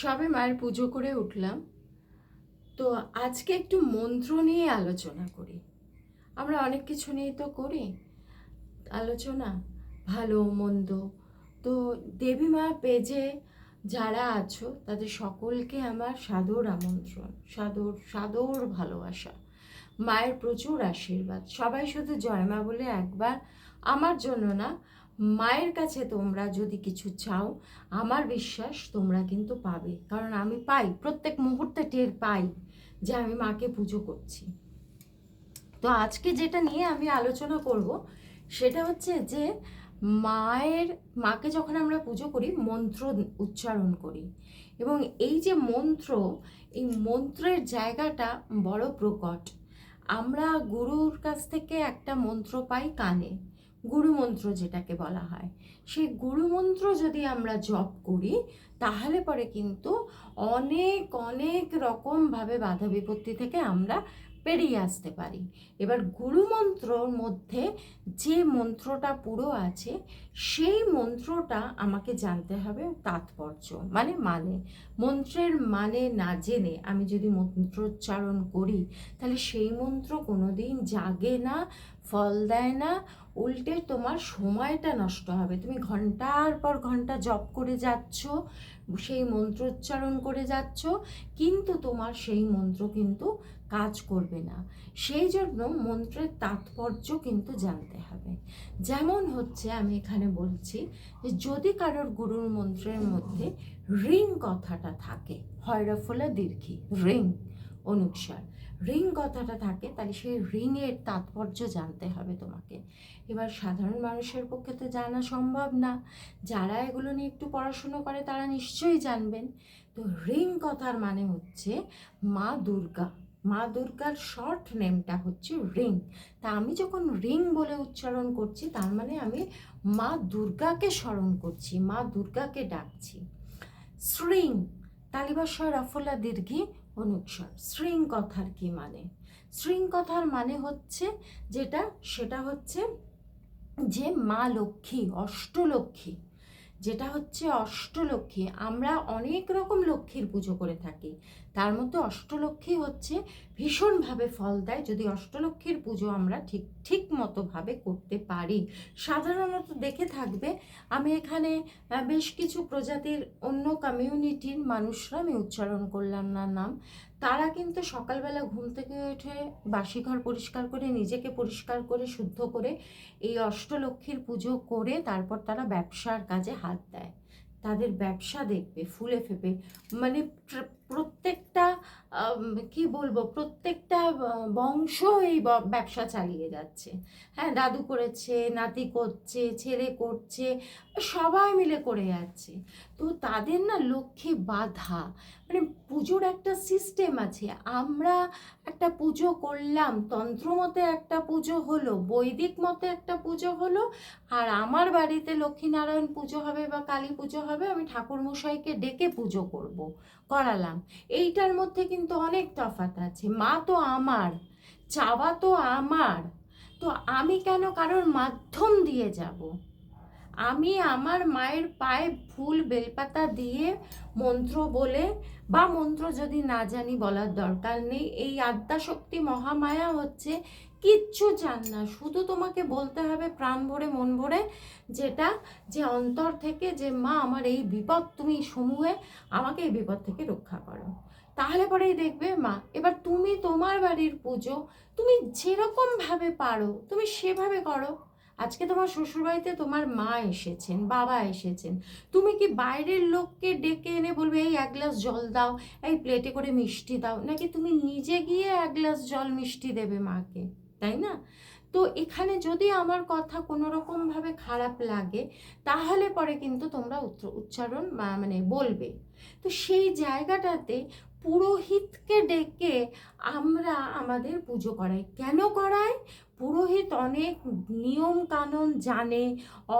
সবে মায়ের পুজো করে উঠলাম। তো আজকে একটু মন্ত্র নিয়ে আলোচনা করি। আমরা অনেক কিছু নিয়ে তো করি। আলোচনা, ভালো মন্দ। তো দেবী মা পেজে যারা আছো, তাদের সকলকে আমার সাদর আমন্ত্রণ, সাদর সাদর ভালোবাসা, মায়ের প্রচুর আশীর্বাদ। সবাই শুধু জয়মা বলে একবার, আমার জন্য না মায়ের কাছে তোমরা যদি কিছু চাও, আমার বিশ্বাস তোমরা কিন্তু পাবে। কারণ আমি পাই, প্রত্যেক মুহূর্তে টের পাই যে আমি মাকে পুজো করছি। তো আজকে যেটা নিয়ে আমি আলোচনা করব, সেটা হচ্ছে যে মায়ের, মাকে যখন আমরা পুজো করি, মন্ত্র উচ্চারণ করি। এবং এই যে মন্ত্র, এই মন্ত্রের জায়গাটা বড় প্রকট। আমরা গুরুর কাছ থেকে একটা মন্ত্র পাই কানে। গুরু মন্ত্র যেটাকে বলা হয়। সেই গুরুমন্ত্র যদি আমরা জপ করি, তাহলে পরে কিন্তু অনেক অনেক রকমভাবে বাধা বিপত্তি থেকে আমরা পেরিয়ে আসতে পারি। এবার গুরু মন্ত্রর মধ্যে যে মন্ত্রটা পুরো আছে, সেই মন্ত্রটা আমাকে জানতে হবে তাৎপর্য। মানে মানে। মন্ত্রের মানে না জেনে আমি যদি মন্ত্রোচ্চারণ করি, তাহলে সেই মন্ত্র কোনোদিন জাগে না, ফল দেয় না, উল্টে তোমার সময়টা নষ্ট হবে। তুমি ঘণ্টার পর ঘণ্টা জপ করে যাচ্ছ, সেই মন্ত্রোচ্চারণ করে যাচ্ছ, কিন্তু তোমার সেই মন্ত্র কিন্তু কাজ করবে না। সেই জন্য মন্ত্রের তাৎপর্য কিন্তু জানতে হবে। যেমন হচ্ছে আমি এখানে বলছি যে যদি কারোর গুরুর মন্ত্রের মধ্যে রিং কথাটা থাকে, হয়রফলা দীর্ঘি, রিং অনুসার রিং কথাটা থাকে, তাহলে সেই রিংয়ের তাৎপর্য জানতে হবে তোমাকে। এবার সাধারণ মানুষের পক্ষে তো জানা সম্ভব না। যারা এগুলো নিয়ে একটু পড়াশুনো করে তারা নিশ্চয়ই জানবেন। তো রিং কথার মানে হচ্ছে মা দুর্গা। মা দুর্গার শর্ট নেমটা হচ্ছে রিং তা আমি যখন রিং বলে উচ্চারণ করছি, তার মানে আমি মা দুর্গাকে স্মরণ করছি, মা দুর্গাকে ডাকছি। শ্রিং তালিবাস্বর রফলা দীর্ঘি অনুচ্ছর। শৃং কথার কি মানে? শৃং কথার মানে হচ্ছে যেটা, সেটা হচ্ছে যে মা লক্ষ্মী, অষ্টলক্ষ্মী। যেটা হচ্ছে অষ্টলক্ষ্মী। আমরা অনেক রকম লক্ষ্মীর পুজো করে থাকি। তার মধ্যে অষ্টলক্ষ্মী হচ্ছে ভীষণভাবে ফল দেয়। যদি অষ্টলক্ষ্মীর পুজো আমরা ঠিক ঠিক মতোভাবে করতে পারি। সাধারণত দেখে থাকবে, আমি এখানে বেশ কিছু প্রজাতির অন্য কমিউনিটির মানুষরা আমি উচ্চারণ করলাম না নাম। তারা কিন্তু সকালবেলা ঘুম থেকে উঠে বাসি ঘর পরিষ্কার করে, নিজেকে পরিষ্কার করে, শুদ্ধ করে এই অষ্টলক্ষ্মীর পুজো করে তারপর তারা ব্যবসার কাজে হাত দেয়। তাদের ব্যবসা দেখবে, ফুলে ফেপে। মানে প্রত্যেকটা কি বলব, প্রত্যেকটা বংশ এই ব্যবসা চালিয়ে যাচ্ছে। হ্যাঁ দাদু করেছে, নাতি করছে, ছেলে করছে, সবাই মিলে করে যাচ্ছে। তো তাদের না লক্ষ্যে বাধা। মানে পুজোর একটা সিস্টেম আছে। আমরা একটা পুজো করলাম, তন্ত্র মতে একটা পুজো হলো, বৈদিক মতে একটা পুজো হলো, আর আমার বাড়িতে লক্ষ্মীনারায়ণ পুজো হবে বা কালী পুজো হবে, আমি ঠাকুরমশাইকে ডেকে পুজো করব, করালাম। এইটার মধ্যে কিন্তু অনেক তফাত আছে। মা তো আমার, চাওয়া তো আমার, তো আমি কেন কারোর মাধ্যম দিয়ে যাব? আমি আমার মায়ের পায়ে ফুল বেলপাতা দিয়ে মন্ত্র বলে বা মন্ত্র যদি না জানি বলার দরকার নেই, এই আদ্যাশক্তি মহামায়া হচ্ছে কিচ্ছু চান না। শুধু তোমাকে বলতে হবে প্রাণ ভরে, মন ভরে যেটা, যে অন্তর থেকে যে মা, আমার এই বিপদ তুমি সমূহে আমাকে এই বিপদ থেকে রক্ষা করো। তাহলে পরেই দেখবে মা, এবার তুমি তোমার বাড়ির পুজো, তুমি যেরকমভাবে পারো, তুমি সেভাবে করো। আজকে তোমার শ্বশুরবাড়িতে তোমার মা এসেছেন, বাবা এসেছেন। তুমি কি বাইরের লোককে ডেকে এনে বলবে, এই এক গ্লাস জল দাও, এই প্লেটে করে মিষ্টি দাও? নাকি তুমি নিজে গিয়ে এক গ্লাস জল মিষ্টি দেবে মাকে? তাই না? তো এখানে যদি আমার কথা কোনো রকমভাবে খারাপ লাগে, তাহলে পরে কিন্তু তোমরা উচ্চারণ মানে বলবে। তো সেই জায়গাটাতে পুরোহিতকে ডেকে আমরা আমাদের পুজো করাই। কেন করাই? পুরোহিত অনেক নিয়ম কানুন জানে,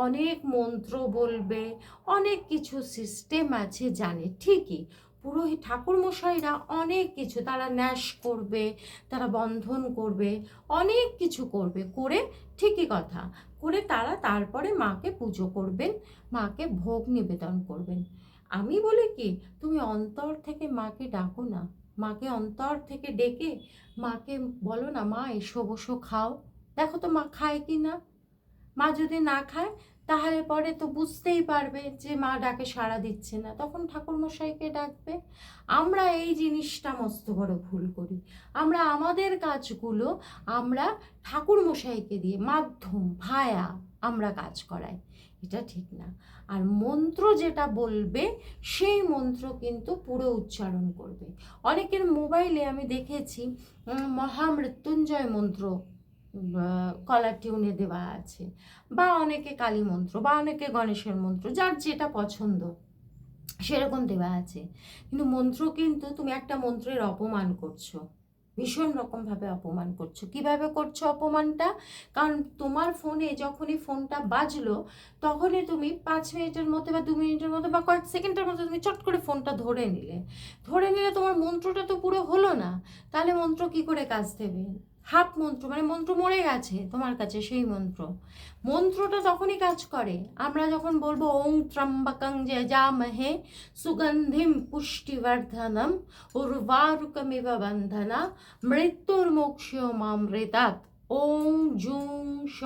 অনেক মন্ত্র বলবে, অনেক কিছু সিস্টেম আছে জানে, ঠিকই। পুরোহিত ঠাকুরমশাইরা অনেক কিছু, তারা ন্যাস করবে, তারা বন্ধন করবে, অনেক কিছু করবে, করে ঠিকই কথা। করে তারা তারপরে মাকে পুজো করবেন, মাকে ভোগ নিবেদন করবেন। আমি বলি কি, তুমি অন্তর থেকে মাকে ডাকো না। মাকে অন্তর থেকে ডেকে মাকে বলো না, মা, এসো বসো, খাও। দেখো তো মা খায় কি না। মা যদি না খায় তাহলে পরে তো বুঝতেই পারবে যে মা ডাকে সাড়া দিচ্ছে না। তখন ঠাকুরমশাইকে ডাকবে, আমরা এই জিনিসটা মস্ত বড় ভুল করি। আমরা আমাদের কাজগুলো আমরা ঠাকুরমশাইকে দিয়ে, মাধ্যম, ভায়া আমরা কাজ করাই। এটা ঠিক না। আর মন্ত্র যেটা বলবে, সেই মন্ত্র কিন্তু পুরো উচ্চারণ করবে। অনেকের মোবাইলে আমি দেখেছি মহামৃত্যুঞ্জয় মন্ত্র কলার টিউনে দেওয়া আছে, বা অনেকে কালী মন্ত্র, বা অনেকে গণেশের মন্ত্র, যার যেটা পছন্দ, সেরকম দেওয়া আছে। কিন্তু মন্ত্র কিন্তু তুমি একটা মন্ত্রের অপমান করছ, ভীষণ রকমভাবে অপমান করছ। কীভাবে করছ অপমানটা? কারণ তোমার ফোনে যখনই ফোনটা বাজলো, তখনই তুমি পাঁচ মিনিটের মধ্যে বা দু মিনিটের মধ্যে বা কয়েক সেকেন্ডের মধ্যে তুমি চট করে ফোনটা ধরে নিলে। ধরে নিলে তোমার মন্ত্রটা তো পুরো হলো না। তাহলে মন্ত্র কি করে কাজ দেবে? হাফ মন্ত্র মানে মন্ত্র মরে গেছে তোমার কাছে সেই মন্ত্র। মন্ত্রটা তখনই কাজ করে। আমরা যখন বলব ওং ত্রম্বকং যজামহে সুগন্ধিম পুষ্টিবর্ধনম উর্বারুকমিব বন্ধনা মৃত্যুর মোক্ষীয় মামৃতাৎ ওং জুং স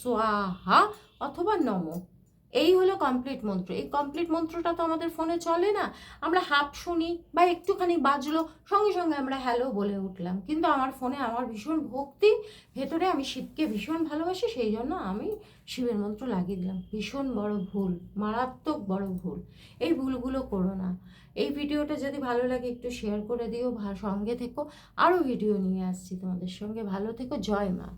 স্বাহা অথবা নম। এই হলো কমপ্লিট মন্ত্র। এই কমপ্লিট মন্ত্রটা তো আমাদের ফোনে চলে না। আমরা হাফ শুনি বা একটুখানি বাজলো, সঙ্গে সঙ্গে আমরা হ্যালো বলে উঠলাম। কিন্তু আমার ফোনে আমার ভীষণ ভক্তি, ভেতরে আমি শিবকে ভীষণ ভালোবাসি, সেই জন্য আমি শিবের মন্ত্র লাগিয়ে দিলাম। ভীষণ বড় ভুল, মারাত্মক বড় ভুল। এই ভুলগুলো করো না। এই ভিডিওটা যদি ভালো লাগে একটু শেয়ার করে দিও সঙ্গে থেকো। আরও ভিডিও নিয়ে আসছি তোমাদের সঙ্গে। ভালো থেকো। জয় মা।